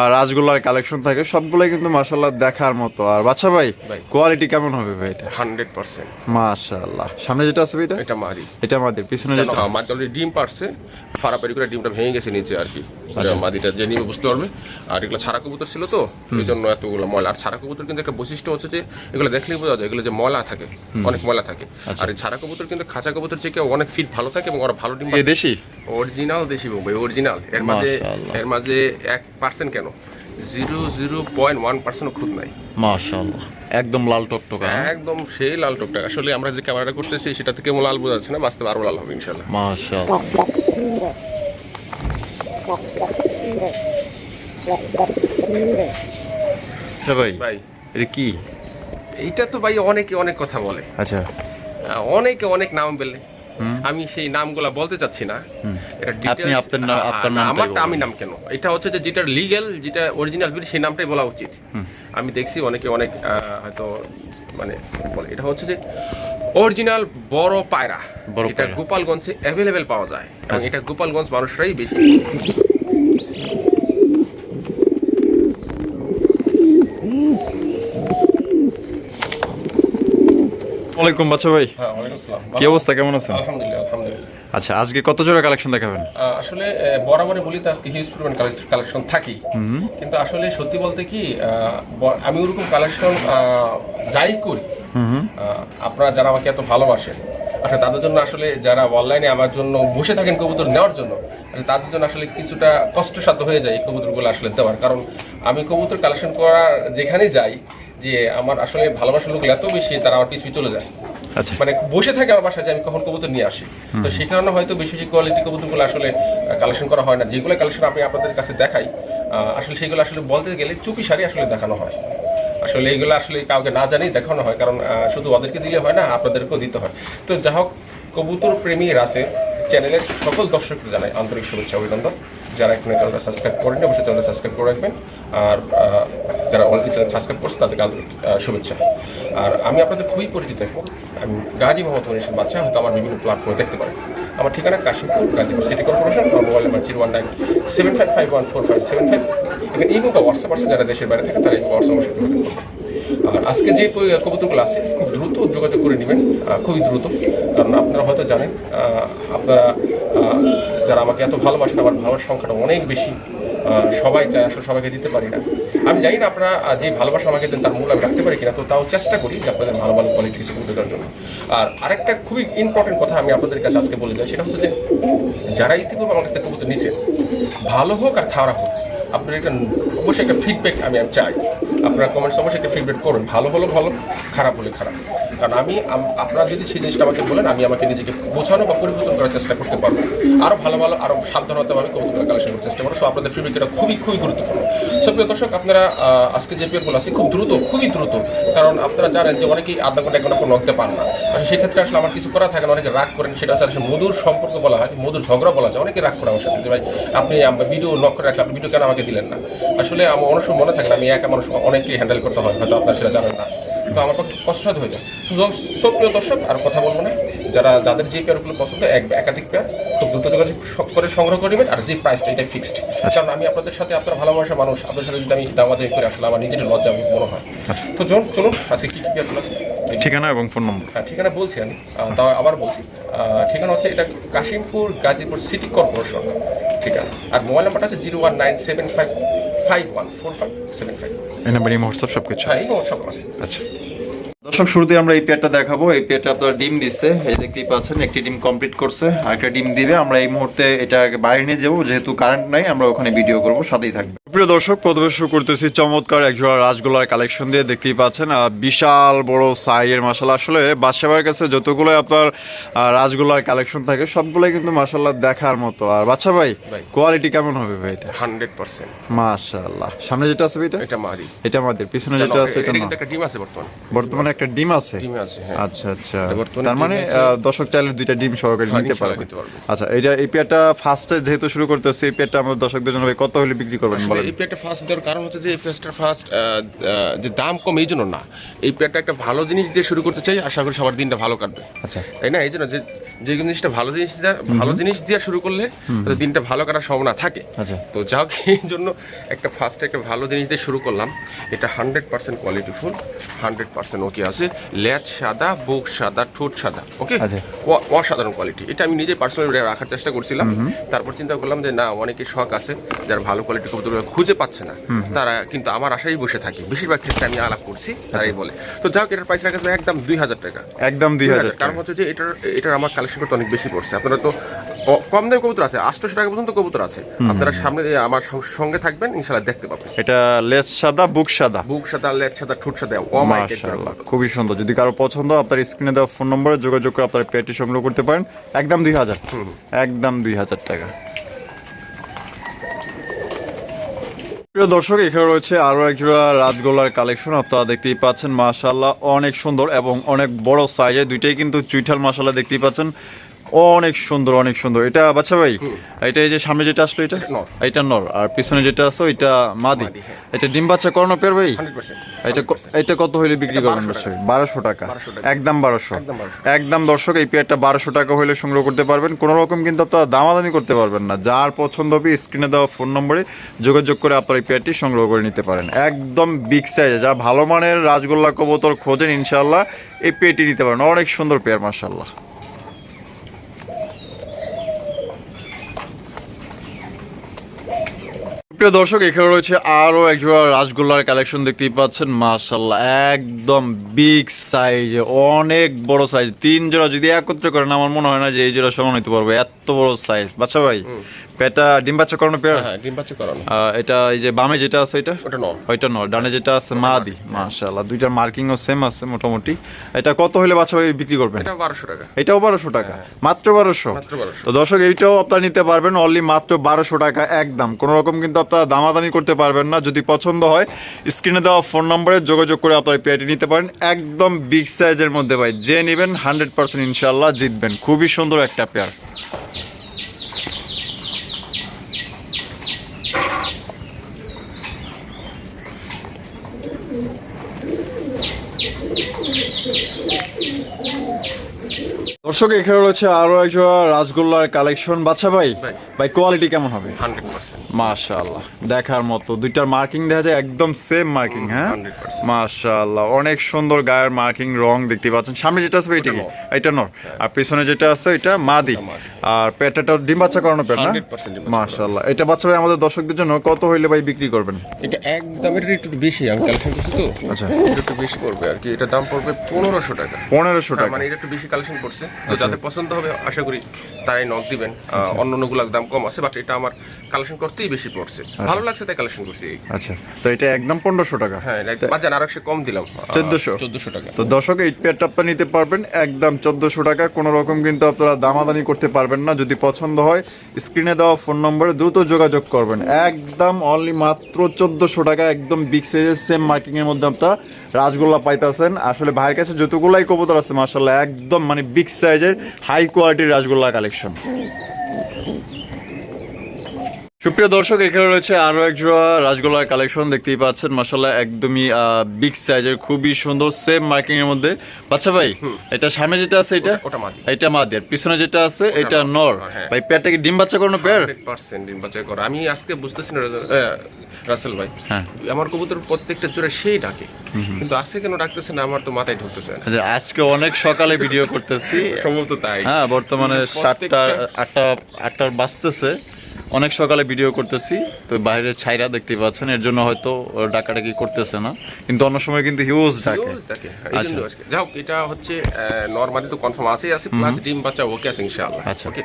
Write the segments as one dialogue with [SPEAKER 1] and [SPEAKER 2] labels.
[SPEAKER 1] আর রাজগোল্লার collection থাকে সবগুলোই কিন্তু মাশাল্লাহ দেখার মতো। আর বাচ্চা ভাই। কোয়ালিটি কেমন হবে ভাই এটা?
[SPEAKER 2] Hundred percent.
[SPEAKER 1] মাশাল্লাহ সামনে যেটা আছে ভাই এটা?
[SPEAKER 2] এটা মারি
[SPEAKER 1] এটা আমাদের পিছনে যেটা?
[SPEAKER 2] মাদি ডিম পারছে। ফাড়াফাড়ি করে ডিমটা ভেঙে গেছে নিচে আর কি। মাদিটা যে নিয়ে বুঝতে পারবে। আর এগুলো ছাড়া কবুতর ছিল তো এই জন্য এতগুলো ময়লা। আর ছাড়া কবুতর কিন্তু একটা বৈশিষ্ট্য হচ্ছে যে এগুলো দেখলেই বোঝা যায় এগুলো যে ময়লা থাকে অনেক ময়লা থাকে। আর এই ছাড়া কবুতর কিন্তু খাঁচা কবুতর থেকে অনেক ফিট ভালো থাকে এবং ওরা ভালো ডিম
[SPEAKER 1] দেশি?
[SPEAKER 2] অরিজিনাল দেশি বোম্বাই অরিজিনাল এর মাঝে এর মাঝে এক পার্সেন্ট কেন? Zero zero point one percent নাই।
[SPEAKER 1] মাশাল্লাহ একদম লাল টকটকা
[SPEAKER 2] একদম সেই লাল আসলে আমরা যে ক্যামেরাটা করতেছি সেটা থেকে লাল বোঝা যাচ্ছে না বাস্তবে লাল হবে ইনশাল্লাহ
[SPEAKER 1] মাশাল্লাহ আচ্ছা ভাই
[SPEAKER 2] ভাই।
[SPEAKER 1] এটা কি?
[SPEAKER 2] এইটা তো ভাই অনেকে অনেক কথা বলে।
[SPEAKER 1] আচ্ছা।
[SPEAKER 2] অনেকে অনেক নাম বলে। আমি সেই নামগুলা বলতে চাচ্ছি না। এটা
[SPEAKER 1] আপনি আপনার নাম- আপনার নাম
[SPEAKER 2] আমারটা আমি নাম কেন? এটা হচ্ছে যে যেটা লিগেল যেটা অরিজিনাল বিল সেই নামটাই বলা উচিত। আমি দেখছি অনেকে অনেক হয়তো মানে বলে। এটা হচ্ছে যে অরিজিনাল বড় পায়রা এটা
[SPEAKER 1] আচ্ছা।
[SPEAKER 2] গোপালগঞ্জে অ্যাভেলেবেল পাওয়া যায়। এবং এটা গোপালগঞ্জ মানুষরাই বেশি।
[SPEAKER 1] ওয়ালাইকুম বাচ্চা ভাই।
[SPEAKER 2] হ্যাঁ
[SPEAKER 1] কি অবস্থা? কেমন আছেন? আচ্ছা আজকে কত জোড়া কালেকশন দেখাবেন?
[SPEAKER 2] আসলে বরাবরই বলি তো আজকে হিউজ পরিমাণ কালেকশন থাকি কিন্তু আসলে সত্যি বলতে কি আমি ওরকম কালেকশন যাই করি আপনারা যারা আমাকে এত ভালোবাসেন আসলে তাদের জন্য আসলে যারা অনলাইনে আমার জন্য বসে থাকেন কবুতর নেওয়ার জন্য তাদের জন্য আসলে কিছুটা কষ্টসাধ্য হয়ে যায় এই কবুতরগুলো আসলে দেওয়ার। কারণ আমি কবুতর কালেকশন করার যেখানে যাই যে আমার আসলে ভালোবাসার লোক এত বেশি তারা আমার পিছপি চলে যায়।
[SPEAKER 1] আচ্ছা।
[SPEAKER 2] মানে বসে থাকে আমার বাসায় যে আমি কখন কবুতর নিয়ে আসি। তো সেই কারণে হয়তো বেশি বেশি কোয়ালিটি কবুতরগুলো আসলে কালেকশন করা হয় না। যেগুলো কালেকশন আমি আপনাদের কাছে দেখাই আসলে সেগুলো আসলে বলতে গেলে চুপি সারি আসলে দেখানো হয়। আসলে এইগুলো আসলে কাউকে না জানি দেখানো হয় কারণ শুধু ওদেরকে দিলে হয় না আপনাদেরকেও দিতে হয়। তো যা হোক কবুতর প্রেমী রাসে চ্যানেলের সকল দর্শককে জানাই আন্তরিক শুভেচ্ছা অভিনন্দন। যারা এখানে চ্যানেলটা সাবস্ক্রাইব করেন অবশ্যই চ্যানেলটা সাবস্ক্রাইব করে রাখবেন। আর যারা অলরেডি চ্যানেল সাবস্ক্রাইব করছে তাদেরকে আন্তরিক শুভেচ্ছা। আর আমি আপনাদের খুবই পরিচিত আমি গাজী মোহাম্মদ মনীষের বাচ্চা হয়তো আমার বিভিন্ন প্ল্যাটফর্মে দেখতে পারেন। আমার ঠিকানা কাশিমপুর, গাজীপুর সিটি কর্পোরেশন আমার mobile number zero one nine seven five five one four five seven five এখানে ইমো বা হোয়াটসঅ্যাপ আছে, যারা দেশের বাইরে থাকে, তারা এই হোয়াটসঅ্যাপ আর আজকে যে কবুতরগুলো আছে খুব দ্রুত যোগাযোগ করে নেবেন খুবই দ্রুত। কারণ আপনারা হয়তো জানেন আপনারা যারা আমাকে এত ভালোবাসেন, আমার ভালোবাসার সংখ্যাটা অনেক বেশি। সবাই চায়, আসলে সবাইকে দিতে পারি না। আমি জানি না আপনারা যে ভালোবাসা আমাকে দেন, তার মূল্য আমি রাখতে পারি কিনা, তো তাও চেষ্টা করি যে আপনাদের ভালো ভালো কোয়ালিটি কিছু করতে দেওয়ার জন্য। আর আরেকটা খুবই ইম্পর্টেন্ট কথা আমি আপনাদের কাছে আজকে বলে যাই, সেটা হচ্ছে যে, যারা ইতিপূর্বে আমার কাছ থেকে কবুতর নিছেন ভালো হোক আর খারাপ হোক আপনার একটা অবশ্যই একটা ফিডব্যাক আমি চাই। আপনার কমেন্টস অবশ্যই একটা ফিডব্যাক করুন। ভালো হলো ভালো, খারাপ হলে খারাপ। কারণ আমি আপনারা যদি সেই জিনিসটা আমাকে বলেন, আমি আমাকে নিজেকে বোঝানো বা পরিবর্তন করার চেষ্টা করতে পারব। আরও ভালো ভালো আরও সাবধানতাভাবে কবুতর কালেকশন করার চেষ্টা করব। সো আপনাদের ফিডব্যাক এটা খুবই খুবই গুরুত্বপূর্ণ। সো প্রিয় দর্শক, আপনারা আজকে যে পেয়ারগুলো আছে, খুব দ্রুত, খুবই দ্রুত, কারণ আপনারা জানেন যে অনেকেই আধা ঘণ্টা, এক ঘণ্টা পর নকতে পান না। আর সেক্ষেত্রে আসলে আমার কিছু করা থাকে না, অনেকে রাগ করেন। সেটা আসলে মধুর সম্পর্ক বলা হয়, মধুর ঝগড়া বলা যায়। অনেকে রাগ করে আমার সাথে ভাই, আপনি আমার ভিডিও নক করে রাখলে আপনি ভিডিও কেন আমাকে দিলেন না? আসলে আমার অনেক সময় মনে থাকে না, আমি একা মানুষ, অনেকেই হ্যান্ডেল করতে হয়, হয়তো আপনারা সেটা জানেন না। তো আমার পক্ষে কষ্টসাধ্য হয়ে যায়। সব প্রিয় দর্শক আর কথা বলব না। যারা যাদের যে পেয়ারগুলো পছন্দ এক বা একাধিক পেয়ার খুব দ্রুত যোগাযোগ স- করে সংগ্রহ করবেন আর যে প্রাইসটা এটাই ফিক্সড কারণ আমি আপনাদের সাথে আপনার ভালোবাসা মানুষ আপনাদের সাথে যদি আমি দামাদামি করে আসলে আমার নিজের লজ্জা আমি মনে হয়। তো চলুন চলুন আজকে কী কী পেয়ারগুলো আছে?
[SPEAKER 1] ঠিকানা এবং ফোন নম্বর
[SPEAKER 2] হ্যাঁ ঠিকানা বলছি আমি তাও আবার বলছি। ঠিকানা হচ্ছে এটা কাশিমপুর গাজীপুর সিটি কর্পোরেশন ঠিকানা আর মোবাইল নাম্বারটা হচ্ছে zero one nine seven five five one four five seven five
[SPEAKER 1] এই নাম্বারে হোয়াটসঅ্যাপ সব কিছু
[SPEAKER 2] হ্যাঁ
[SPEAKER 1] আছে?
[SPEAKER 2] এই নম্বর আছে।
[SPEAKER 1] আচ্ছা। দর্শক শুরুতে আমরা এই পেয়ারটা দেখাবো। এই পেয়ারটা আপনার ডিম দিচ্ছে এই দেখতেই পাচ্ছেন একটি ডিম কমপ্লিট করছে। আর একটা ডিম দিবে। আমরা এই মুহূর্তে এটা বাইরে নিয়ে যাব। যেহেতু কারেন্ট নাই আমরা ওখানে ভিডিও করব। সাথেই থাকবে প্রিয় দর্শক প্রথমে শুরু করতেছি চমৎকার একজোড়া রাজগোলার কালেকশন দিয়ে দেখতেই পাচ্ছেন আর বিশাল বড় সাইজের মাসাল্লাহ আসলে বাদশাহের কাছে যতগুলো আপনার রাজগোলার কালেকশন থাকে সবগুলোই কিন্তু মাসাল্লাহ দেখার মতো। আর বাচ্চা ভাই। কোয়ালিটি কেমন হবে ভাই এটা?
[SPEAKER 2] Hundred percent.
[SPEAKER 1] মাশাল্লাহ। সামনে যেটা আছে এটা
[SPEAKER 2] এটা মারি
[SPEAKER 1] এটা আমাদের পিছনে যেটা আছে এটা
[SPEAKER 2] এটা
[SPEAKER 1] না
[SPEAKER 2] একটা ডিম আছে বর্তমানে।
[SPEAKER 1] বর্তমানে একটা ডিম আছে?
[SPEAKER 2] ডিম আছে হ্যাঁ।
[SPEAKER 1] আচ্ছা আচ্ছা। তার মানে দর্শক চাইলে দুইটা ডিম সহকারে
[SPEAKER 2] হ্যাঁ,
[SPEAKER 1] নিতে পারবে। আচ্ছা এইটা এই পেয়ারটা ফার্স্টে যেহেতু শুরু করতেছে এই পেয়ারটা আমাদের দর্শকদের জন্য কত হলে বিক্রি করবেন বলেন?
[SPEAKER 2] এই পেয়ারটা ফার্স্ট দেওয়ার কারণ হচ্ছে যে এই পেয়ারটা ফার্স্ট যে দাম কম এই জন্য না। এই পেয়ারটা একটা ভালো জিনিস দিয়ে শুরু করতে চাই আশা করি সবার দিনটা ভালো কাটবে।
[SPEAKER 1] আচ্ছা।
[SPEAKER 2] তাই না? এই জন্য যে যে জিনিসটা ভালো জিনিস ভালো জিনিস দিয়ে শুরু করলে দিনটা ভালো কাটার সম্ভাবনা থাকে।
[SPEAKER 1] আচ্ছা।
[SPEAKER 2] তো যাক এই জন্য একটা ফার্স্ট একটা ভালো জিনিস দিয়ে শুরু করলাম। এটা hundred percent quality full hundred percent okay আছে। লেজ সাদা বুক সাদা ঠোঁট সাদা ওকে
[SPEAKER 1] আচ্ছা।
[SPEAKER 2] অসাধারণ কোয়ালিটি এটা আমি নিজে পার্সোনালি রাখার চেষ্টা করছিলাম। তারপর চিন্তা করলাম যে না অনেকে শখ আছে যার ভালো কোয়ালিটি কবুতরগুলো খুঁজে পাচ্ছে না। তারা কিন্তু আমার আশায় বসে থাকে। বেশিরভাগ ক্ষেত্রে আমি আলাপ করছি তারাই বলে। তো যাক এটার প্রাইস রাখা যাবে একদম দুই হাজার টাকা।
[SPEAKER 1] একদম দুই হাজার
[SPEAKER 2] কারণ হচ্ছে যে এটার এটার আমার কালেকশন করতে অনেক বেশি পড়ছে। আপনারা তো কম দামে কবুতর আছে। আটশোশো টাকা পর্যন্ত কবুতর আছে। আপনারা সামনে আমার সঙ্গে থাকবেন ইনশাল্লাহ দেখতে পাবেন।
[SPEAKER 1] এটা লেজ সাদা বুক সাদা?
[SPEAKER 2] বুক সাদা লেজ সাদা ঠোঁট সাদা ও মাই
[SPEAKER 1] মাশাআল্লাহ। খুবই সুন্দর। যদি কারও পছন্দ আপনার স্ক্রিনে দেওয়া ফোন নম্বরে যোগাযোগ করে আপনার পেটি সংগ্রহ করতে পারেন। একদম দুই হাজার। একদম দুই হাজার টাকা। প্রিয় দর্শক, এখানে রয়েছে আরও এক জোড়া রাজগোলার কালেকশন আপনারা দেখতেই পাচ্ছেন মাসাল্লাহ অনেক সুন্দর এবং অনেক বড় সাইজে দুইটাই কিন্তু চুইঠাল মাসাল্লাহ দেখতেই পাচ্ছেন। অনেক সুন্দর অনেক সুন্দর। এটা বাচ্চা ভাই এটা এই যে সামনে যেটা আসলো এটা?
[SPEAKER 2] এটা নর।
[SPEAKER 1] আর পিছনে যেটা আছে ওইটা মাদি।
[SPEAKER 2] হ্যাঁ।
[SPEAKER 1] এটা ডিম বাচ্চা করানো পের ভাই? এটা এটা কত হইলে বিক্রি
[SPEAKER 2] এটা
[SPEAKER 1] করবেন
[SPEAKER 2] 1200
[SPEAKER 1] দর্শক বারোশো টাকা। একদম বারোশো।
[SPEAKER 2] একদম 1200
[SPEAKER 1] একদম দর্শক এই পেয়ারটা বারোশো টাকা হইলে সংগ্রহ করতে পারবেন। কোনো রকম কিন্তু আপনারা দামাদামি করতে পারবেন না। যার পছন্দ হবে স্ক্রিনে দেওয়া ফোন নম্বরে যোগাযোগ করে আপনার এই পেয়ারটি সংগ্রহ করে নিতে পারেন। একদম বিগ সাইজে যারা ভালো মানের রাজগোল্লা কবুতর খোঁজেন ইনশাল্লাহ এই পেয়ারটি নিতে পারেন। অনেক সুন্দর পেয়ার মার্শাল্লাহ প্রিয় দর্শক, এখানে রয়েছে আরও এক জোড়া রাসগোল্লার কালেকশন দেখতেই পাচ্ছেন। মার্শাল্লাহ একদম বিগ সাইজ অনেক বড় সাইজ তিন জোড়া যদি একত্রে করেন, আমার মনে হয় না যে এই জোড়া সমান হইতে পারবে। এত বড় সাইজ বাচ্চা ভাই পেটা ডিম বাচ্চা করানো পেয়ার?
[SPEAKER 2] হ্যাঁ ডিম বাচ্চা করানো
[SPEAKER 1] এটা এই যে বামে যেটা আছে এটা
[SPEAKER 2] ওটা নয়
[SPEAKER 1] ওইটা নয় ডানে যেটা আছে মাদি মাশাল্লাহ দুইটার মার্কিংও সেম আছে মোটামুটি। এটা কত হলে বাচ্চা ভাই বিক্রি করবেন?
[SPEAKER 2] এটা বারোশো টাকা।
[SPEAKER 1] এটাও বারোশো টাকা? মাত্র বারোশো?
[SPEAKER 2] মাত্র বারোশো।
[SPEAKER 1] তো দর্শক এইটাও আপনারা নিতে পারবেন অনলি মাত্র বারোশো টাকা একদম। কোনো রকম কিন্তু আপনারা দামাদামি করতে পারবেন না। যদি পছন্দ হয় স্ক্রিনে দেওয়া ফোন নম্বরে যোগাযোগ করে আপনারা পেয়ারটি নিতে পারেন। একদম বিগ সাইজের মধ্যে ভাই যে নেবেন হান্ড্রেড পার্সেন্ট ইনশাল্লাহ জিতবেন। খুবই সুন্দর একটা পেয়ার দর্শক এখানে রয়েছে আরও একজন রাসগোল্লার কালেকশন বাচ্চা ভাই
[SPEAKER 2] ভাই।
[SPEAKER 1] ভাই কোয়ালিটি কেমন হবে?
[SPEAKER 2] হান্ড্রেড পার্সেন্ট
[SPEAKER 1] মাশাআল্লাহ। দেখার মতো। দুইটার মার্কিং দেখা যায় একদম সেম মার্কিং হ্যাঁ?
[SPEAKER 2] 100%
[SPEAKER 1] মাশাআল্লাহ। অনেক সুন্দর গায়ের মার্কিং রং দেখতে পাচ্ছেন। সামনে যেটা আছে এটা কি? এটা নর। আর পিছনে যেটা আছে এটা মাদি। আর পেটাটা ডিম বাচ্চা করানো পেট না?
[SPEAKER 2] 100% ডিম বাচ্চা
[SPEAKER 1] মাশাআল্লাহ। এটা বাচ্চা ভাই আমাদের দর্শকদের জন্য কত হইলে ভাই বিক্রি করবেন?
[SPEAKER 2] এটা একদম এটা একটু বেশি আমি কালেকশন করছি তো।
[SPEAKER 1] আচ্ছা।
[SPEAKER 2] একটু বেশি পড়বে আর কি। এটা দাম পড়বে পনেরোশো টাকা।
[SPEAKER 1] পনেরোশো
[SPEAKER 2] হ্যাঁ,
[SPEAKER 1] টাকা।
[SPEAKER 2] মানে এটা একটু বেশি কালেকশন করছে। তো যাদের পছন্দ হবে আশা করি তারাই নক দিবেন। আহ, অন্য অন্যগুলোর দাম কম আছে বাট এটা আমার কালেকশন করতেই বেশি পড়ছে। ভালো লাগছে তাই কালেকশন করছি।
[SPEAKER 1] আচ্ছা তো এটা একদম পনেরোশো টাকা।
[SPEAKER 2] হ্যাঁ বাজার আর একশো কম দিলাম।
[SPEAKER 1] 1400
[SPEAKER 2] চোদ্দশো টাকা।
[SPEAKER 1] তো দর্শক এই পেয়ারটা আপনারা নিতে পারবেন একদম চোদ্দশো টাকা। কোনো রকম কিন্তু আপনারা দামাদামি করতে পারবেন না যদি পছন্দ হয় স্ক্রিনে দেওয়া ফোন নম্বরে দ্রুত যোগাযোগ করবেন। একদম অনলি মাত্র চোদ্দশো টাকা একদম বিগ সাইজের সেম মার্কিং এর মধ্যে আপনারা রাসগোল্লা পাইতেছেন। আসলে ভাইয়ের কাছে যতগুলাই কবুতর আছে মার্শাল্লাহ একদম মানে বিগ সাইজের হাই কোয়ালিটির রাসগোল্লা কালেকশন সুপ্রিয় দর্শক এখানে রয়েছে আরও এক জোড়া রাজগোলার কালেকশন দেখতেই পাচ্ছেন। মাসাল্লাহ একদমই বিগ সাইজের খুবই সুন্দর সেম মার্কিং এর মধ্যে। বাচ্চা ভাই এটা সামনে যেটা আছে এটা? এটা মাদি। আর পিছনে যেটা আছে এটা
[SPEAKER 2] নর, হ্যাঁ।
[SPEAKER 1] ভাই পেয়ারটা কি ডিম বাচ্চা করানো পেয়ার
[SPEAKER 2] ডিম বাচ্চা করা। আমি আজকে বুঝতেছি না রাসেল ভাই।
[SPEAKER 1] হ্যাঁ।
[SPEAKER 2] আমার কবুতর প্রত্যেকটা জোড়া সেই ডাকে। কিন্তু আজকে কেন ডাকতেছে না আমার তো মাথায় ঢুকতেছে না।
[SPEAKER 1] আচ্ছা, আজকে অনেক সকালে ভিডিও করতেছি।
[SPEAKER 2] সম্ভবত তাই।
[SPEAKER 1] হ্যাঁ বর্তমানে সাতটা আটটা আটটার বাজতেছে। অনেক সকালে ভিডিও করতেছি তো বাইরে ছাইরা দেখতে পাচ্ছেন এর জন্য হয়তো ডাকাডাকি করতেছে না। কিন্তু অন্য সময় কিন্তু হিউজ ডাকে।
[SPEAKER 2] আজকে। যাই হোক, এটা হচ্ছে নর্মালি তো কনফার্ম আছেই আছে প্লাস ডিম বাচ্চা ওকে আছে ইনশাআল্লাহ।
[SPEAKER 1] আচ্ছা।
[SPEAKER 2] ওকে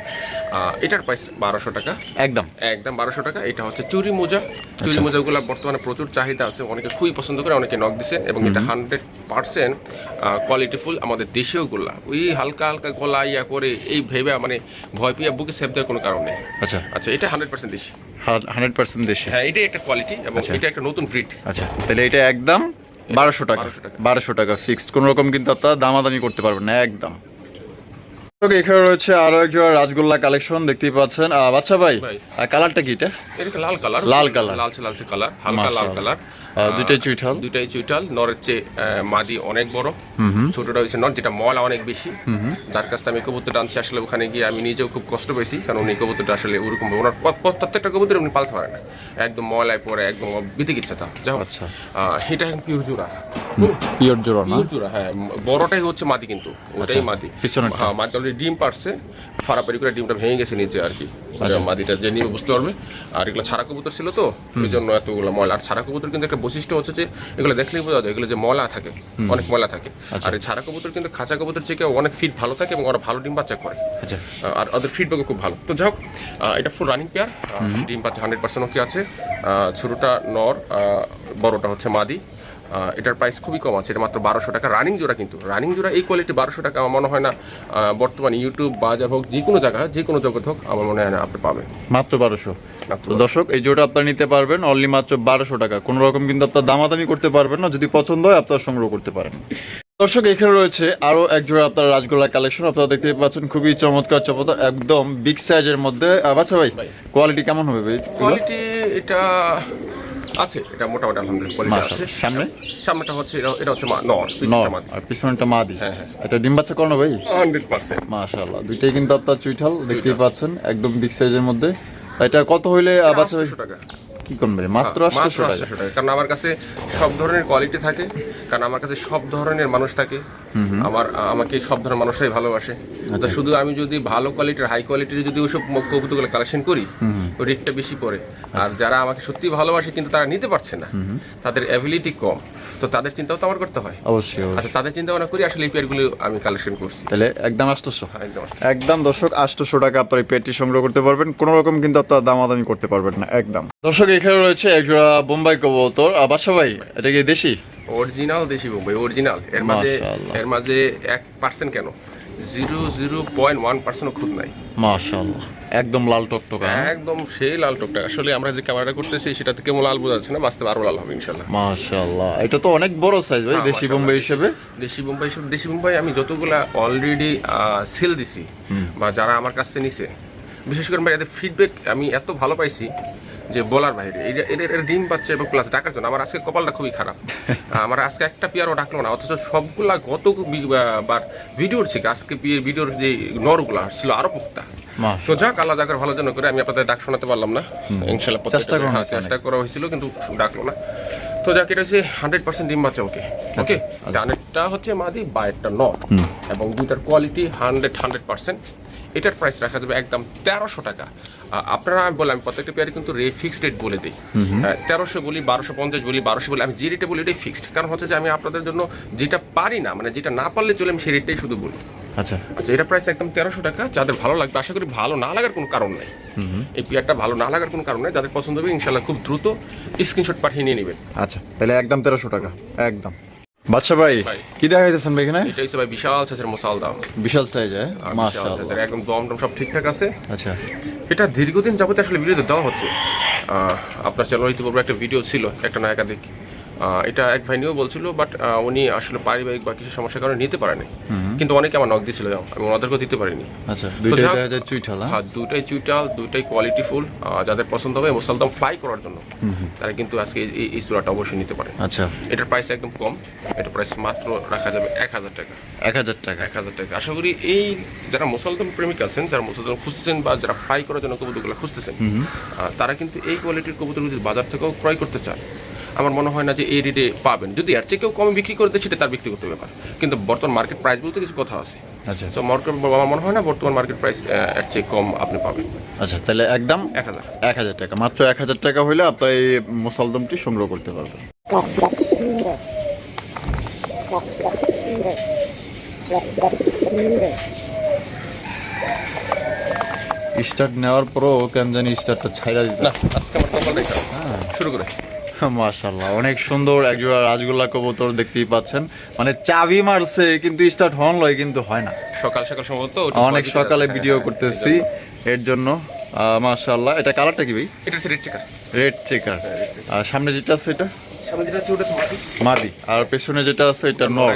[SPEAKER 2] এটার প্রাইস বারোশো টাকা।
[SPEAKER 1] একদম।
[SPEAKER 2] একদম বারোশো টাকা। এটা হচ্ছে চুরি মোজা। চুরি
[SPEAKER 1] আচ্ছা।
[SPEAKER 2] মোজাগুলো বর্তমানে প্রচুর চাহিদা আছে। অনেকে খুবই পছন্দ করে অনেকে নক দিছে এবং এটা হান্ড্রেড পার্সেন্ট কোয়ালিটিফুল আমাদের দেশীয়গুলা ওই হালকা হালকা গলা ইয়া করে এই ভেবে মানে ভয় পেয়ে বুকে সেভ দেওয়ার কোনো কারণ নেই।
[SPEAKER 1] আচ্ছা।
[SPEAKER 2] আচ্ছা এটা হান্ড্রেড পার্সেন্ট দেশি।
[SPEAKER 1] হান্ড্রেড পার্সেন্ট দেশি।
[SPEAKER 2] হ্যাঁ এটাই একটা কোয়ালিটি এবং
[SPEAKER 1] আচ্ছা।
[SPEAKER 2] এটা একটা নতুন ব্রিড
[SPEAKER 1] আচ্ছা তাহলে এটা একদম বারোশো টাকা।
[SPEAKER 2] 1200 টাকা।
[SPEAKER 1] বারোশো টাকা ফিক্সড কোনো রকম কিন্তু আপনারা দামাদামি করতে পারবেন না একদম। ওকে এখানে রয়েছে আরও এক জোড়া রাজগোল্লা কালেকশন দেখতেই পাচ্ছেন। আচ্ছা বাচ্চা ভাই কালারটা কি এটা?
[SPEAKER 2] লাল কালার
[SPEAKER 1] লাল কালার।
[SPEAKER 2] লালচে লালচে কালার হালকা লাল কালার
[SPEAKER 1] দুইটাই চুইঠাল?
[SPEAKER 2] দুইটাই চুইটাল নরের চেয়ে মাদি অনেক বড়। ছোটটা হয়েছে নর যেটা ময়লা অনেক বেশি। যার কাছ থেকে আমি কবুতরটা আনছি আসলে ওখানে গিয়ে আমি নিজেও খুব কষ্ট পেয়েছি কারণ উনি কবুতরটা আসলে ওরকম ওনার প্রত্যেকটা কবুতর উনি পালতে পারে না। একদম ময়লায় পরে একদম বিতিকিচ্ছা তা যাও
[SPEAKER 1] আচ্ছা।
[SPEAKER 2] এটা এখন পিওর জোড়া।
[SPEAKER 1] পিওর জোড়া না?
[SPEAKER 2] পিওর জোড়া হ্যাঁ। বড়টাই হচ্ছে মাদি কিন্তু ওটাই মাদি।
[SPEAKER 1] আচ্ছা,
[SPEAKER 2] হ্যাঁ মাদি অলরেডি ডিম পারছে ফাড়াফাড়ি করে ডিমটা ভেঙে গেছে নিচে আর কি।
[SPEAKER 1] আচ্ছা।
[SPEAKER 2] মাদিটা যে নিবে বুঝতে পারবে। আর এগুলো ছাড়া কবুতর ছিল তো ওই জন্য এতগুলো ময়লা। আর ছাড়া কবুতর কিন্তু একটা বৈশিষ্ট্য হচ্ছে যে এগুলো দেখলেই বোঝা যায় এগুলো যে মলা থাকে অনেক মলা থাকে।
[SPEAKER 1] আচ্ছা।
[SPEAKER 2] আর এই ছাড়া কবুতর কিন্তু খাঁচা কবুতর থেকে অনেক ফিট ভালো থাকে এবং ওরা ভালো ডিম বাচ্চা করে।
[SPEAKER 1] আচ্ছা।
[SPEAKER 2] আর ওদের ফিডব্যাকও খুব ভালো। তো যাই হোক এটা ফুল রানিং পেয়ার ডিম বাচ্চা হান্ড্রেড পার্সেন্ট ওকে আছে। ছোটোটা নর বড়োটা হচ্ছে মাদি। এটার প্রাইস খুবই কম আছে এটা মাত্র বারোশো টাকা। রানিং জোড়া কিন্তু রানিং জোড়া এই কোয়ালিটি বারোশো টাকা আমার মনে হয় না বর্তমানে ইউটিউব বাজার হোক যে কোনো জায়গা যে কোনো জগৎ হোক আমার মনে হয় না আপনি পাবেন।
[SPEAKER 1] মাত্র বারোশো। দর্শক এই জোড়া আপনারা নিতে পারবেন অনলি মাত্র বারোশো টাকা। কোনো রকম কিন্তু আপনার দামাদামি করতে পারবেন না যদি পছন্দ হয় আপনারা সংগ্রহ করতে পারেন। দর্শক এখানে রয়েছে আরও এক জোড়া আপনার রাজগোল্লা কালেকশন আপনারা দেখতে পাচ্ছেন খুবই চমৎকার চমৎকার একদম বিগ সাইজের মধ্যে। আচ্ছা ভাই। কোয়ালিটি কেমন হবে ভাই?
[SPEAKER 2] কোয়ালিটি এটা আছে এটা মোটামুটি আলহামদুলিল্লাহ আছে।
[SPEAKER 1] সামনে?
[SPEAKER 2] সামনেটা হচ্ছে এটা এটা হচ্ছে নর পিছনটা মাদি।
[SPEAKER 1] পিছনটা মাদি।
[SPEAKER 2] হ্যাঁ, হ্যাঁ।
[SPEAKER 1] এটা ডিম বাচ্চা করানো ভাই?
[SPEAKER 2] Hundred percent.
[SPEAKER 1] মাশাআল্লাহ দুইটাই কিন্তু আপনার চুইঠাল দেখতেই পাচ্ছেন একদম বিগ সাইজের মধ্যে। এটা কত হইলে আবার বাচ্চা
[SPEAKER 2] টাকা।
[SPEAKER 1] কি কমবে মাত্র
[SPEAKER 2] হ্যাঁ,
[SPEAKER 1] আটশো
[SPEAKER 2] টাকা। কারণ আমার কাছে সব ধরনের কোয়ালিটি থাকে কারণ আমার কাছে সব ধরনের মানুষ থাকে। আমার আমাকে সব ধরনের মানুষরাই ভালোবাসে।
[SPEAKER 1] আচ্ছা।
[SPEAKER 2] তো শুধু আমি যদি ভালো কোয়ালিটির হাই কোয়ালিটির যদি ওইসব কবুতরগুলো কালেকশন করি ওই রেটটা বেশি পড়ে।
[SPEAKER 1] আচ্ছা।
[SPEAKER 2] আর যারা আমাকে সত্যি ভালোবাসে কিন্তু তারা নিতে পারছে না তাদের অ্যাবিলিটি কম। তো তাদের চিন্তাও তো আমার করতে হয়।
[SPEAKER 1] অবশ্যই
[SPEAKER 2] আচ্ছা তাদের চিন্তা ভাবনা করি আসলে এই পেয়ারগুলো আমি কালেকশন করছি।
[SPEAKER 1] তাহলে একদম আটশোশো
[SPEAKER 2] হ্যাঁ, একদম
[SPEAKER 1] একদম দর্শক আটশোশো টাকা আপনার এই পেটটি সংগ্রহ করতে পারবেন। কোনো রকম কিন্তু আপনার দামাদামি করতে পারবেন না। একদম। দর্শক এখানে রয়েছে একজোড়া বোম্বাই কবুতর। বাদশা ভাই এটা কি দেশি?
[SPEAKER 2] অরিজিনাল দেশি বোম্বাই অরিজিনাল। এর মাঝে এর মাঝে এক পার্সেন্ট কেন? Zero zero point one percent খুদ নাই।
[SPEAKER 1] একদম লাল টকটকা
[SPEAKER 2] একদম সেই লাল টকটা আসলে আমরা যে ক্যামেরাটা করতেছি সেটা থেকে কেমন লাল বোঝা যাচ্ছে না বাঁচতে আরও লাল হবে ইনশাল্লাহ
[SPEAKER 1] এটা তো অনেক বড় সাইজ ভাই
[SPEAKER 2] হ্যাঁ,
[SPEAKER 1] দেশি বোম্বাই হিসেবে?
[SPEAKER 2] দেশি বোম্বাই হিসেবে দেশি বোম্বাই আমি যতগুলা অলরেডি সেল দিছি বা যারা আমার কাছ থেকে নিছে বিশেষ করে ভাই এদের ফিডব্যাক আমি এত ভালো পাইছি যে বলার বাইরে এদের এর ডিম পাচ্ছে এবং প্লাস ডাকার জন্য আমার আজকে কপালটা খুবই খারাপ। আমার আজকে একটা পিয়ারও ডাকলো না অথচ সবগুলা গত বার ভিডিওর থেকে আজকে বিয়ের ভিডিওর যে নরগুলা ছিল আরও পোক্তা তো যাক আল্লাহ জাগার ভালো জন্য করে আমি আপনাদের ডাক শোনাতে পারলাম না। ইনশাল্লাহ
[SPEAKER 1] চেষ্টা করা
[SPEAKER 2] হ্যাঁ,
[SPEAKER 1] হয়েছে
[SPEAKER 2] চেষ্টা করা হয়েছিল কিন্তু ডাকলো না। তো যাক এটা হচ্ছে হান্ড্রেড পার্সেন্ট ডিম বাচ্চা ওকে। ওকে? ডানেরটা হচ্ছে মাদি বাইরটা ন এবং দুইটার কোয়ালিটি হান্ড্রেড হান্ড্রেড পার্সেন্ট এটার প্রাইস রাখা যাবে একদম তেরোশো টাকা। আপনারা আমি বললাম প্রত্যেকটা পেয়ারে কিন্তু রে ফিক্সড রেট বলে দিই। তেরোশো বলি বারোশো পঞ্চাশ বলি বারোশো বলি আমি যে রেটে বলি এটাই ফিক্সড কারণ হচ্ছে যে আমি আপনাদের জন্য যেটা পারি না মানে যেটা না পারলে চলে আমি সেই রেটটাই শুধু বলি।
[SPEAKER 1] আচ্ছা।
[SPEAKER 2] আচ্ছা এটা প্রাইস একদম তেরোশো টাকা যাদের ভালো লাগবে আশা করি ভালো না লাগার কোনো কারণ নেই। এই পেয়ারটা ভালো না লাগার কোনো কারণ নেই যাদের পছন্দ হবে ইনশাল্লাহ খুব দ্রুত স্ক্রিনশট পাঠিয়ে নিয়ে নেবেন।
[SPEAKER 1] আচ্ছা তাহলে একদম তেরোশো টাকা একদম। বাদশা ভাই। কি দেখাইতেছেন ভাই এখানে?
[SPEAKER 2] এটা হচ্ছে ভাই বিশাল সাইজের মশাল দাও
[SPEAKER 1] বিশাল সাইজ হ্যাঁ মাশাআল্লাহ।
[SPEAKER 2] একদম দম টম সব ঠিকঠাক আছে।
[SPEAKER 1] আচ্ছা।
[SPEAKER 2] এটা দীর্ঘদিন যাবতে আসলে ভিডিওতে দেওয়া হচ্ছে। আহ, আপনার চ্যানেল ইতিপূর্বে একটা ভিডিও ছিল একটা না একাধিক আহ, এটা এক ভাই নিয়েও বলছিল বাট উনি আসলে পারিবারিক বা কিছু সমস্যার কারণে নিতে পারেনি। কিন্তু অনেকে আমার নক দিয়েছিল আমি ওনাদেরকেও দিতে পারিনি।
[SPEAKER 1] আচ্ছা হ্যাঁ
[SPEAKER 2] দুটাই চুইটাল দুটাই কোয়ালিটি ফুল যাদের পছন্দ হবে মুসালদম ফ্লাই করার জন্য তারা কিন্তু আজকে এই- এই- এই অবশ্যই নিতে পারে।
[SPEAKER 1] আচ্ছা।
[SPEAKER 2] এটার প্রাইস একদম কম এটার প্রাইস মাত্র রাখা যাবে এক হাজার টাকা।
[SPEAKER 1] এক হাজার টাকা।
[SPEAKER 2] এক হাজার টাকা। আশা করি এই যারা মুসলদম প্রেমিক আছেন যারা মুসলদম খুঁজতেছেন বা যারা ফ্রাই করার জন্য কবুতরগুলো খুঁজতেছেন তারা কিন্তু এই কোয়ালিটির কবুতর যদি বাজার থেকেও ক্রয় করতে চান আমার মনে হয় না যে এই রেটে পাবেন। যদি এর চেয়ে কেউ কমে বিক্রি করে দেয় সেটা তার ব্যক্তিগত ব্যাপার। কিন্তু বর্তমান মার্কেট প্রাইস বলতে কিছু কথা আছে।
[SPEAKER 1] আচ্ছা।
[SPEAKER 2] সো মার্কেট আমার মনে হয় না বর্তমান মার্কেট প্রাইস এর চেয়ে কম আপনি পাবেন।
[SPEAKER 1] আচ্ছা তাহলে একদম
[SPEAKER 2] এক হাজার।
[SPEAKER 1] এক হাজার টাকা। মাত্র এক হাজার টাকা হলে আপনার এই মুসালদমটি সংগ্রহ করতে পারবেন। স্টার্ট নেওয়ার পরও কেন জানি স্টার্টটা ছাইরা দিতে
[SPEAKER 2] আজকে আমার দেখা শুরু করে
[SPEAKER 1] মাশাল্লাহ অনেক সুন্দর একজোড়া রাজগোল্লা কবুতর দেখতেই পাচ্ছেন। মানে চাবি মারছে কিন্তু স্টার্ট হন লয় কিন্তু হয় না।
[SPEAKER 2] সকাল সকাল সম্ভবত
[SPEAKER 1] অনেক সকালে ভিডিও
[SPEAKER 2] হ্যাঁ,
[SPEAKER 1] করতেছি। এর জন্য মাশাল্লাহ এটা কালারটা কি ভাই?
[SPEAKER 2] এটা রেড চেকার
[SPEAKER 1] রেড চেকার আর সামনে যেটা আছে এটা?
[SPEAKER 2] সামনে যেটা আছে ওটা তো মাটি।
[SPEAKER 1] মাদি আর পেছনে যেটা আছে এটা নর।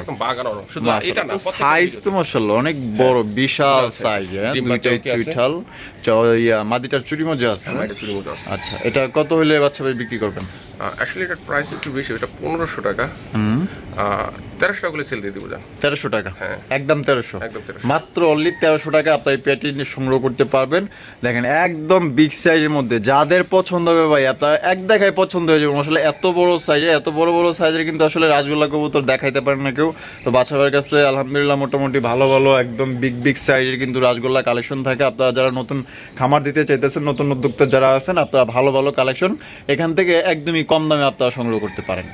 [SPEAKER 2] শুধু এটা না
[SPEAKER 1] সাইজ তো মাশাআল্লাহ অনেক বড় বিশাল সাইজ হ্যাঁ? দুইটাই চুইঠাল ইয়া মাদিটার চুরি মজা আছে
[SPEAKER 2] হ্যাঁ, এটা চুরি মতো আছে।
[SPEAKER 1] আচ্ছা এটা কত হইলে বাচ্চা ভাই বিক্রি করবেন?
[SPEAKER 2] আসলে এটার প্রাইস একটু বেশি এটা পনেরোশো টাকা।
[SPEAKER 1] হুম।
[SPEAKER 2] তেরোশো টাকা সেল দিয়ে দিব যান
[SPEAKER 1] তেরোশো টাকা।
[SPEAKER 2] হ্যাঁ।
[SPEAKER 1] একদম তেরোশো।
[SPEAKER 2] একদম 1300
[SPEAKER 1] মাত্র অনলি তেরোশো টাকা আপনার পেটি সংগ্রহ করতে পারবেন। দেখেন একদম বিগ সাইজের মধ্যে। যাদের পছন্দ হবে ভাই আপনার এক দেখায় পছন্দ হয়ে যাবে আসলে এত বড় সাইজে এত বড় বড় সাইজের কিন্তু আসলে রাজগোল্লা কবুতর দেখাইতে পারেন না কেউ। তো ভাইয়ের কাছে আলহামদুলিল্লাহ মোটামুটি ভালো ভালো একদম বিগ বিগ সাইজের কিন্তু রাজগোল্লা কালেকশন থাকে। আপনারা যারা নতুন খামার দিতে চাইতেছেন নতুন উদ্যোক্তা যারা আছেন আপনারা ভালো ভালো কালেকশন এখান থেকে একদমই কম দামে আপনারা সংগ্রহ করতে পারেন।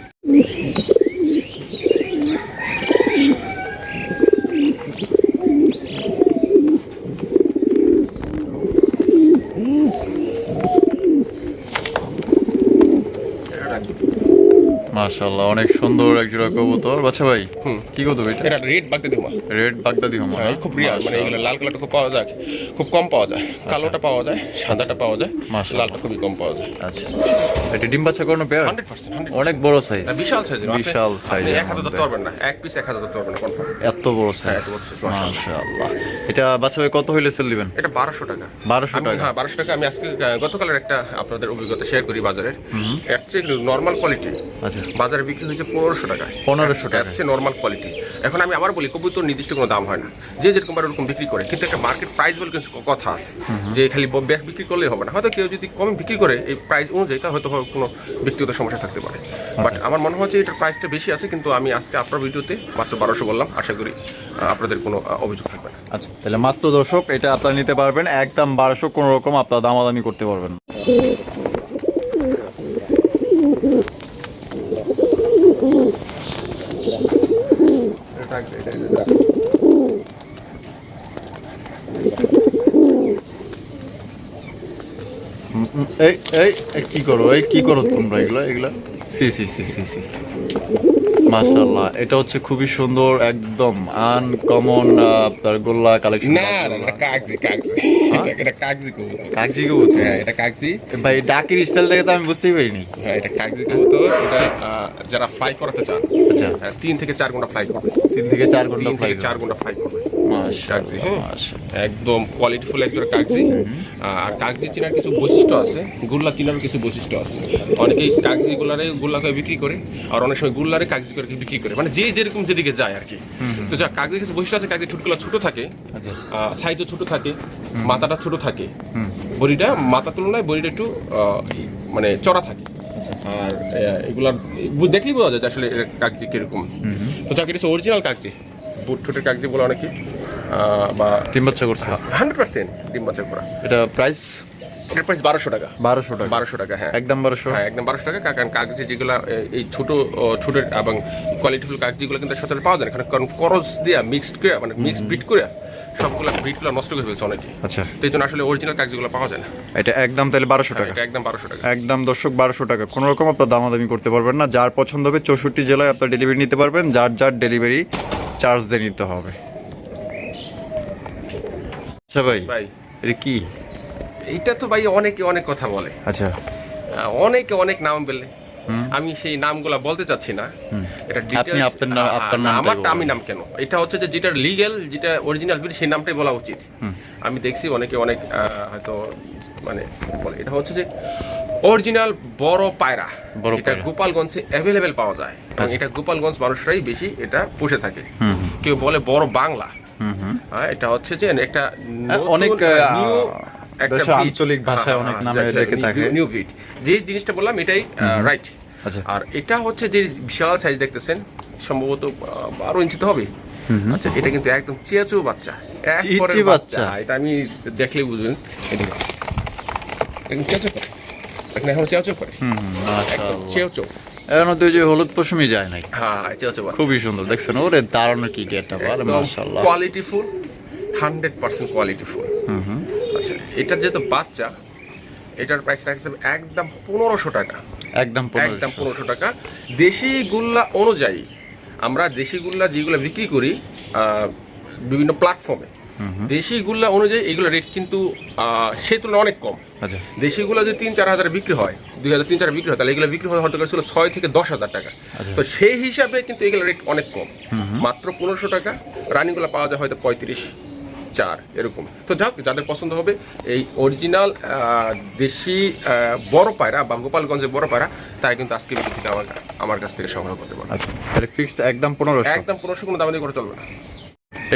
[SPEAKER 1] মাশাআল্লাহ অনেক সুন্দর এক জোড়া কবুতর। বাচ্চা ভাই
[SPEAKER 2] হুম।
[SPEAKER 1] কি কবুতর এটা?
[SPEAKER 2] এটা রেড বাগদা দিব
[SPEAKER 1] রেড বাগদাদি হোমা
[SPEAKER 2] হ্যাঁ, খুব রিয়ার মানে এগুলো লাল কালারটা খুব পাওয়া যায় খুব কম পাওয়া যায় কালোটা পাওয়া যায় সাদাটা পাওয়া যায়। লালটা খুবই কম পাওয়া যায়।
[SPEAKER 1] আচ্ছা। এটা ডিম বাচ্চা করানো পেয়ার
[SPEAKER 2] হান্ড্রেড পার্সেন্ট
[SPEAKER 1] অনেক বড় সাইজ
[SPEAKER 2] বিশাল সাইজের
[SPEAKER 1] বিশাল সাইজের
[SPEAKER 2] এক হাজার ধরতে পারবেন না এক পিস এক হাজার ধরতে পারবেন না কনফার্ম
[SPEAKER 1] এত বড় সাইজ
[SPEAKER 2] হ্যাঁ, মাশাআল্লাহ।
[SPEAKER 1] এটা বাচ্চা ভাই কত হইলে সেল দিবেন?
[SPEAKER 2] এটা বারোশো টাকা।
[SPEAKER 1] 1200
[SPEAKER 2] আমি-
[SPEAKER 1] টাকা?
[SPEAKER 2] হ্যাঁ বারোশো টাকা। আমি আজকে গতকালের একটা আপনাদের অভিজ্ঞতা শেয়ার করি বাজারের এর চেয়ে নর্মাল কোয়ালিটি
[SPEAKER 1] আচ্ছা।
[SPEAKER 2] বাজারে বিক্রি হয়েছে পনেরোশো টাকা।
[SPEAKER 1] পনেরোশো টাকা।
[SPEAKER 2] চেয়ে নর্মাল কোয়ালিটি এখন আমি আবার বলি কবুতর নির্দিষ্ট কোনো দাম হয় না। যে যেরকম পারে ওরকম বিক্রি করে কিন্তু একটা মার্কেট প্রাইস বলে কিছু কথা আছে। যে খালি ব্যাগ বিক্রি করলেই হবে না। হয়তো কেউ যদি কম বিক্রি করে এই প্রাইস অনুযায়ী তা হয়তো কোনো ব্যক্তিগত সমস্যা থাকতে পারে। বাট আমার মনে হচ্ছে এটার প্রাইসটা বেশি আছে কিন্তু আমি আজকে আপনার ভিডিওতে মাত্র বারোশো বললাম। আশা করি আপনাদের কোনো অভিযোগ থাকবে না।
[SPEAKER 1] আচ্ছা তাহলে মাত্র দর্শক এটা আপনারা নিতে পারবেন। একদম বারোশো কোনো রকম আপনারা দামাদামি করতে পারবেন এই এই এই, কি করো এই কি করো তোমরা এগুলো এগুলো সি সি সি সি সি মাশাল্লাহ এটা হচ্ছে খুবই সুন্দর একদম আনকমন আপনার গোল্লা কালেকশন
[SPEAKER 2] না এটা কাগজি কাগজি। এটা- এটা কাগজি কবুতর।
[SPEAKER 1] কাগজি কবুতর?
[SPEAKER 2] হ্যাঁ এটা কাগজি।
[SPEAKER 1] ভাই ডাকির স্টাইল দেখে তো আমি বুঝতেই পারিনি।
[SPEAKER 2] হ্যাঁ এটা কাগজি কবুতর এটা যারা ফ্লাই করাতে চান
[SPEAKER 1] আচ্ছা।
[SPEAKER 2] হ্যাঁ, তিন থেকে চার ঘণ্টা ফ্লাই করবে।
[SPEAKER 1] তিন থেকে চার
[SPEAKER 2] ঘণ্টা
[SPEAKER 1] ফ্লাই
[SPEAKER 2] চার ঘণ্টা ফ্লাই
[SPEAKER 1] মাশাআল্লাহ
[SPEAKER 2] কাগজি, হ্যাঁ। একদম কোয়ালিটিফুল একজোড়া কাগজি। আর কাগজি চেনার কিছু বৈশিষ্ট্য আছে গুল্লা চেনার কিছু বৈশিষ্ট্য আছে। অনেকেই কাগজি গুল্লারে গুল্লা করে বিক্রি করে আর অনেক সময় গুল্লারে কাগজি করে বিক্রি করে। মানে যে যেরকম যেদিকে যায় আর কি। তো যা কাগজি কিছু বৈশিষ্ট্য আছে কাগজি ঠুটগুলো ছোট থাকে
[SPEAKER 1] আচ্ছা।
[SPEAKER 2] সাইজও ছোট থাকে মাথাটা ছোট থাকে। বডিটা মাথার তুলনায় বডিটা একটু মানে চড়া থাকে। আর এগুলার দেখলেই বোঝা যায় আসলে কাগজি কীরকম। তো যাকে এটা অরিজিনাল কাগজি। বুট ঠোঁটের কাগজি বলে অনেকে। বা
[SPEAKER 1] বাচ্চা করছে।
[SPEAKER 2] হান্ড্রেড পার্সেন্ট ডিম বাচ্চা করা।
[SPEAKER 1] এটা প্রাইস
[SPEAKER 2] এটার প্রাইস বারোশো টাকা।
[SPEAKER 1] বারোশো টাকা।
[SPEAKER 2] বারোশো টাকা হ্যাঁ।
[SPEAKER 1] একদম বারোশো?
[SPEAKER 2] হ্যাঁ একদম বারোশো টাকা। কারণ কাগজে যেগুলো এই ছোট এবং কোয়ালিটিফুল কিন্তু সচরাচর পাওয়া যায় না। কারণ- দিয়া মিক্সড করে মানে ব্রিড করে সবগুলো ব্রিডগুলো নষ্ট করে ফেলছে অনেকে
[SPEAKER 1] আচ্ছা।
[SPEAKER 2] তো এই জন্য আসলে অরিজিনাল কাগজিগুলো পাওয়া যায় না।
[SPEAKER 1] এটা একদম তাহলে বারোশো টাকা।
[SPEAKER 2] এটা একদম বারোশো টাকা।
[SPEAKER 1] একদম দর্শক বারোশো টাকা। কোনো রকম আপনার দামাদামি করতে পারবেন না। যার পছন্দ হবে চৌষট্টি জেলায় আপনার ডেলিভারি নিতে পারবেন। যার যার ডেলিভারি চার্জ দিয়ে নিতে হবে। আচ্ছা ভাই
[SPEAKER 2] ভাই।
[SPEAKER 1] এটা কি?
[SPEAKER 2] এইটা তো ভাই অনেকে অনেক কথা বলে।
[SPEAKER 1] আচ্ছা।
[SPEAKER 2] অনেকে অনেক নাম বলে। আমি সেই নামগুলা বলতে চাচ্ছি না। এটা
[SPEAKER 1] আপনি আপনার নাম- আপনার
[SPEAKER 2] না,
[SPEAKER 1] নামটাই
[SPEAKER 2] আমারটা
[SPEAKER 1] বলবেন।
[SPEAKER 2] আমি নাম কেন? এটা হচ্ছে যে যেটা লিগেল যেটা অরিজিনাল বিল সেই নামটাই বলা উচিত। আমি দেখছি অনেকে অনেক হয়তো মানে বলে। এটা হচ্ছে যে অরিজিনাল বড় পায়রা
[SPEAKER 1] বড়
[SPEAKER 2] গোপালগঞ্জে অ্যাভেলেবেল পাওয়া যায়। এবং এটা গোপালগঞ্জ মানুষরাই বেশি এটা পুষে থাকে। কেউ বলে বড় বাংলা। এটা হচ্ছে যে একটা
[SPEAKER 1] হ্যাঁ, অনেক, দেশের আঞ্চলিক ভাষায় অনেক নামে রেখে থাকে।
[SPEAKER 2] নিউ ভিট যে জিনিসটা বললাম এটাই রাইট
[SPEAKER 1] আচ্ছা।
[SPEAKER 2] আর এটা হচ্ছে যে বিশাল সাইজ দেখতেছেন সম্ভবত বারো ইঞ্চি তো হবে। আচ্ছা এটা কিন্তু একদম চেয়াচু বাচ্চা একবারে
[SPEAKER 1] বাচ্চা।
[SPEAKER 2] এটা আমি দেখলে বুঝবেন একদম চেয়াচু করে? এখন চেয়াচু করে।
[SPEAKER 1] মাশাআল্লাহ।
[SPEAKER 2] চেয়াচু।
[SPEAKER 1] যে হলুদ যায়
[SPEAKER 2] হ্যাঁ বাচ্চা।
[SPEAKER 1] খুবই সুন্দর। দেখছেন ওরে দারুণ কি গেটটা বল মাশাআল্লাহ।
[SPEAKER 2] Quality full hundred percent quality full
[SPEAKER 1] হুম হুম।
[SPEAKER 2] আচ্ছা এটা যেহেতু বাচ্চা এটার প্রাইস রাখছে একদম পনেরোশো টাকা।
[SPEAKER 1] একদম
[SPEAKER 2] একদম
[SPEAKER 1] পনেরোশো
[SPEAKER 2] টাকা। দেশি গুল্লা অনুযায়ী আমরা দেশি গুল্লা যেগুলো বিক্রি করি বিভিন্ন প্ল্যাটফর্মে দেশিগুলা অনুযায়ী এগুলো রেট কিন্তু সেই তুলনায় অনেক কম।
[SPEAKER 1] আচ্ছা।
[SPEAKER 2] দেশিগুলো যদি তিন চার হাজার বিক্রি হয় দুই হাজার তিন চার বিক্রি হয় তাহলে এগুলো বিক্রি হয় হতে ছিল ছয় থেকে দশ হাজার টাকা।
[SPEAKER 1] আচ্ছা।
[SPEAKER 2] তো সেই হিসাবে কিন্তু এগুলো রেট অনেক কম। মাত্র পনেরোশো টাকা রানিংগুলো পাওয়া যায় হয়তো পঁয়ত্রিশ চার এরকম। তো যাক যাদের পছন্দ হবে এই অরিজিনাল দেশি বড় পায়রা বা গোপালগঞ্জের বড় পায়রা তারা কিন্তু আজকে আমার আমার কাছ থেকে সংগ্রহ করতে পারে
[SPEAKER 1] আচ্ছা তাহলে ফিক্সড একদম পনেরোশো?
[SPEAKER 2] একদম পনেরোশো কোনো দামি করে চলবে না।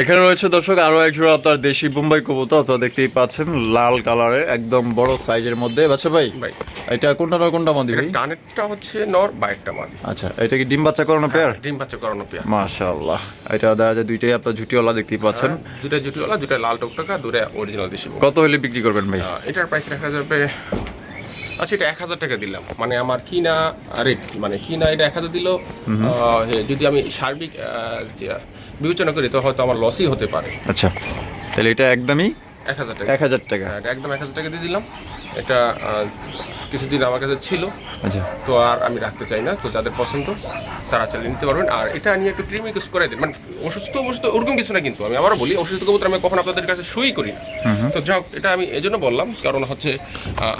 [SPEAKER 1] এখানে রয়েছে দর্শক আরও এক জোড়া আপনার দেশি বোম্বাই কবুতর আপনারা দেখতেই পাচ্ছেন লাল কালারের একদম বড় সাইজের মধ্যে। বাচ্চা ভাই
[SPEAKER 2] ভাই।
[SPEAKER 1] এটা কোনটা নয় কোনটা মাদি ভাই?
[SPEAKER 2] টানেরটা হচ্ছে নর বাইরটা মাদি।
[SPEAKER 1] আচ্ছা এটা কি ডিম বাচ্চা করানো পেয়ার?
[SPEAKER 2] ডিম বাচ্চা করানো পেয়ার।
[SPEAKER 1] মাশাআল্লাহ এটা দেখা যায় দুইটাই আপনার ঝুটিওয়ালা দেখতেই পাচ্ছেন।
[SPEAKER 2] দুটা জুটিওয়ালা দুটা লাল টকটকা দুটা অরিজিনাল দেশি
[SPEAKER 1] কত হলে বিক্রি করবেন ভাই?
[SPEAKER 2] এটার প্রাইস রাখা যাবে আচ্ছা এটা এক হাজার টাকা দিলাম। মানে আমার কিনা রেট মানে কিনা এটা এক হাজার দিল যদি আমি সার্বিক বিবেচনা করি তো হয়তো আমার লসই হতে পারে।
[SPEAKER 1] আচ্ছা তাহলে এটা একদমই
[SPEAKER 2] এক হাজার টাকা।
[SPEAKER 1] এক হাজার টাকা।
[SPEAKER 2] হ্যাঁ, একদম এক হাজার টাকা দিয়ে দিলাম। এটা কিছুদিন আমার কাছে ছিল।
[SPEAKER 1] আচ্ছা।
[SPEAKER 2] তো আর আমি রাখতে চাই না তো যাদের পছন্দ তারা চালিয়ে নিতে পারবেন। আর এটা নিয়ে একটু ক্রিম ইউজ করে দিন। মানে অসুস্থ অসুস্থ ওরকম কিছু না কিন্তু আমি আবারও বলি অসুস্থ কবুতর আমি কখন আপনাদের কাছে সুই করি না। তো যাক এটা আমি এই জন্য বললাম কারণ হচ্ছে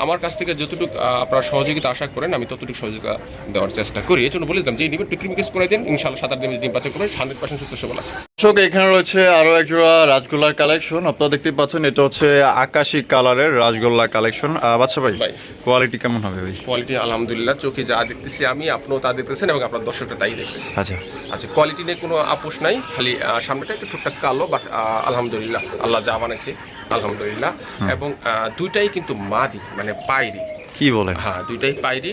[SPEAKER 2] আমার কাছ থেকে যতটুকু আপনারা সহযোগিতা আশা করেন আমি ততটুকু সহযোগিতা দেওয়ার চেষ্টা করি। এই জন্য বলে দিলাম যে নিবেন একটু ক্রিম ইউজ করে দিন। ইনশাল্লাহ সাত আট দিন ডিম বাচ্চা করে হান্ড্রেড পার্সেন্ট সুস্থ সবল আছে।
[SPEAKER 1] দর্শক এখানে রয়েছে আরও এক জোড়া রাজগোল্লার কালেকশন। আপনারা দেখতে পাচ্ছেন এটা হচ্ছে আকাশি কালারের রাজগোল্লা কালেকশন। বাচ্চা ভাই
[SPEAKER 2] ভাই।
[SPEAKER 1] কোয়ালিটি কেমন হবে ভাই?
[SPEAKER 2] কোয়ালিটি আলহামদুলিল্লাহ চোখে যা দেখতেছি আমি আপনিও তা দেখতেছেন এবং আপনার দর্শকটা তাই দেখতেছি।
[SPEAKER 1] আচ্ছা।
[SPEAKER 2] আচ্ছা কোয়ালিটি নিয়ে কোনো আপোষ নাই খালি সামনেটা একটু টুকটাক কালো বাট আলহামদুলিল্লাহ আল্লাহ যা বানাইছে আলহামদুলিল্লাহ। এবং দুইটাই কিন্তু মাদি মানে পাইরি।
[SPEAKER 1] কি বলেন?
[SPEAKER 2] হ্যাঁ দুইটাই পাইরি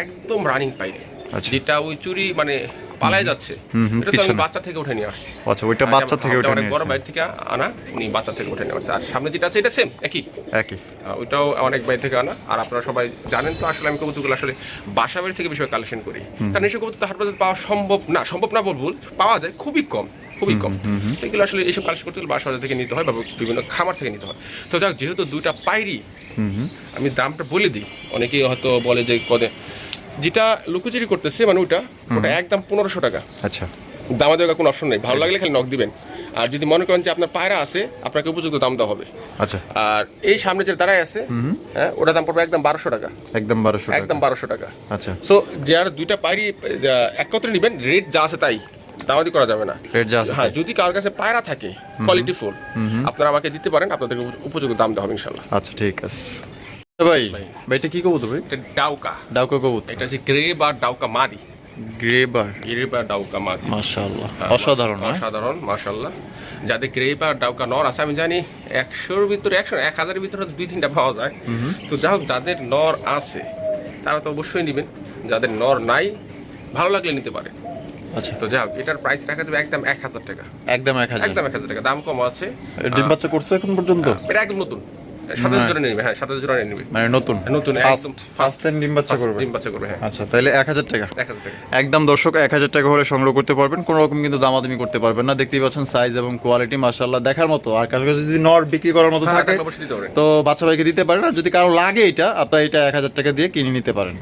[SPEAKER 2] একদম রানিং পাইরি।
[SPEAKER 1] আচ্ছা।
[SPEAKER 2] যেটা ওই চুরি মানে পালায় যাচ্ছে।
[SPEAKER 1] হুম, হুম,
[SPEAKER 2] এটা তো আমি বাচ্চা থেকে উঠে নিয়ে আসছি।
[SPEAKER 1] আচ্ছা ওইটা বাচ্চা থেকে
[SPEAKER 2] ওটা
[SPEAKER 1] নিয়ে
[SPEAKER 2] বড়। থেকে আনা উনি বাচ্চা থেকে উঠে নিয়ে আসছে। আর সামনে যেটা আছে এটা সেম একই?
[SPEAKER 1] একই।
[SPEAKER 2] ওইটাও অনেক বাইরে থেকে আনা। আর আপনারা সবাই জানেন তো আসলে আমি কবুতরগুলো আসলে বাসা বাড়ি থেকে কালেকশন করি। কারণ এইসব কবুতর হাট বাজারে পাওয়া সম্ভব না সম্ভব না বলব পাওয়া যায় খুবই কম খুবই কম। এগুলো আসলে এইসব কালেকশন করতে গেলে বাসা বাজার থেকে নিতে হয় বা বিভিন্ন খামার থেকে নিতে হয়। তো যাক যেহেতু দুইটা পাইরি আমি দামটা বলে দিই। অনেকেই হয়তো বলে যে কদে যেটা লুকোচুরি করতেছে মানে ওটা ওটা একদম পনেরোশো টাকা।
[SPEAKER 1] আচ্ছা।
[SPEAKER 2] দামা দেওয়ার কোনো অপশন নেই। ভালো লাগলে খালি নক দিবেন। আর যদি মনে করেন যে আপনার পায়রা আছে আপনাকে উপযুক্ত দাম দেওয়া হবে।
[SPEAKER 1] আচ্ছা।
[SPEAKER 2] আর এই সামনে যে দাঁড়ায় আছে হ্যাঁ ওটা দাম পড়বে একদম বারোশো টাকা।
[SPEAKER 1] একদম বারোশো টাকা।
[SPEAKER 2] একদম বারোশো টাকা।
[SPEAKER 1] আচ্ছা।
[SPEAKER 2] সো যার দুইটা পায়রি একত্রে নেবেন? রেট যা আছে তাই। দামাদি করা যাবে না।
[SPEAKER 1] যা
[SPEAKER 2] হ্যাঁ যদি কারোর কাছে পায়রা থাকে কোয়ালিটি ফুল আপনারা আমাকে দিতে পারেন আপনাদেরকে উপ- উপযুক্ত দাম দেওয়া হবে ইনশাল্লাহ
[SPEAKER 1] আচ্ছা ঠিক আছে। ভাই ভাই এটা কি কবুতর ভাই?
[SPEAKER 2] এটা ডাউকা।
[SPEAKER 1] ডাউকা কবুতর।
[SPEAKER 2] এটা হচ্ছে গ্রে বা ডাউকা মাদি।
[SPEAKER 1] গ্রেবার
[SPEAKER 2] গ্রে বা ডাউকা মাদি।
[SPEAKER 1] মাশাআল্লাহ।
[SPEAKER 2] হ্যাঁ,
[SPEAKER 1] অসাধারণ
[SPEAKER 2] অসাধারণ মাশাল্লাহ যাদের ডাউকা নর আছে আমি জানি একশোর ভিতরে একশো এক হাজারের ভিতরে দুই তিনটা পাওয়া যায়। তো যা হোক যাদের নর আছে তারা তো অবশ্যই নেবেন। যাদের নর নাই ভালো লাগলে নিতে পারে
[SPEAKER 1] আচ্ছা।
[SPEAKER 2] তো যা হোক এটার প্রাইস রাখা যাবে একদম এক হাজার টাকা।
[SPEAKER 1] একদম এক হাজার।
[SPEAKER 2] একদম এক হাজার টাকা। দাম কম আছে।
[SPEAKER 1] ডিম বাচ্চা করছে এখন পর্যন্ত?
[SPEAKER 2] এটা একদম নতুন। জোড়া নেবে হ্যাঁ সাতাশ জোড়া নেবে।
[SPEAKER 1] মানে নতুন?
[SPEAKER 2] নতুন, একদম
[SPEAKER 1] ফার্স্ট টাইম ডিম বাচ্চা করবে?
[SPEAKER 2] ডিম বাচ্চা করবে হ্যাঁ।
[SPEAKER 1] আচ্ছা তাহলে এক হাজার টাকা।
[SPEAKER 2] এক হাজার টাকা।
[SPEAKER 1] একদম দর্শক এক হাজার টাকা হলে সংগ্রহ করতে পারবেন কোনো রকম কিন্তু দামাদামি করতে পারবেন না। দেখতেই পাচ্ছেন সাইজ এবং কোয়ালিটি মাশাআল্লাহ দেখার মতো। আর কাছে যদি নর বিক্রি করার মতো
[SPEAKER 2] হ্যাঁ
[SPEAKER 1] থাকে তো বাচ্চা ভাইকে দিতে পারেন। আর যদি কারও লাগে এটা আপনার এটা এক হাজার টাকা দিয়ে কিনে নিতে পারেন।